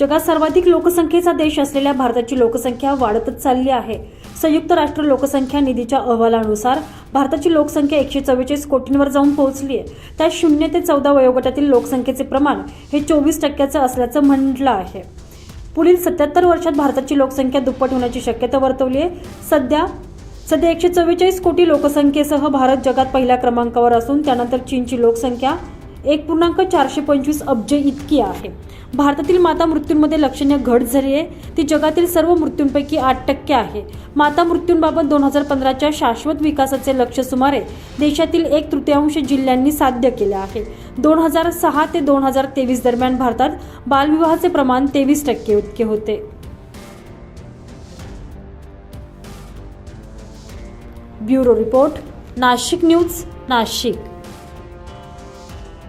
जगात सर्वाधिक लोकसंख्येचा देश असलेल्या भारताची लोकसंख्या वाढतच चालली आहे. संयुक्त राष्ट्र लोकसंख्या निधीच्या अहवालानुसार भारताची लोकसंख्या एकशे चव्वेचाळीस कोटींवर जाऊन पोहोचली आहे. त्यात शून्य ते चौदा वयोगटातील लोकसंख्येचे प्रमाण हे चोवीस टक्क्याचं असल्याचं म्हटलं आहे. पुढील सत्याहत्तर वर्षात भारताची लोकसंख्या दुप्पट होण्याची शक्यता वर्तवली आहे. सध्या सध्या एकशे चव्वेचाळीस कोटी लोकसंख्येसह भारत जगात पहिल्या क्रमांकावर असून त्यानंतर चीनची लोकसंख्या एक पूर्णांक चारशे पंचवीस अब्ज इतकी आहे. भारतातील माता मृत्यूंमध्ये लक्षणीय घट झाली आहे. ती जगातील सर्व मृत्यूंपैकी आठ टक्के आहे. माता मृत्यूंबाबत दोन हजार पंधराच्या शाश्वत विकासाचे लक्ष सुमारे देशातील एक तृतीयांश जिल्ह्यांनी साध्य केले आहे. दोन हजार सहा ते दोन हजार तेवीस दरम्यान भारतात बालविवाहाचे प्रमाण तेवीस टक्के इतके होते. Bureau report Nashik news Nashik.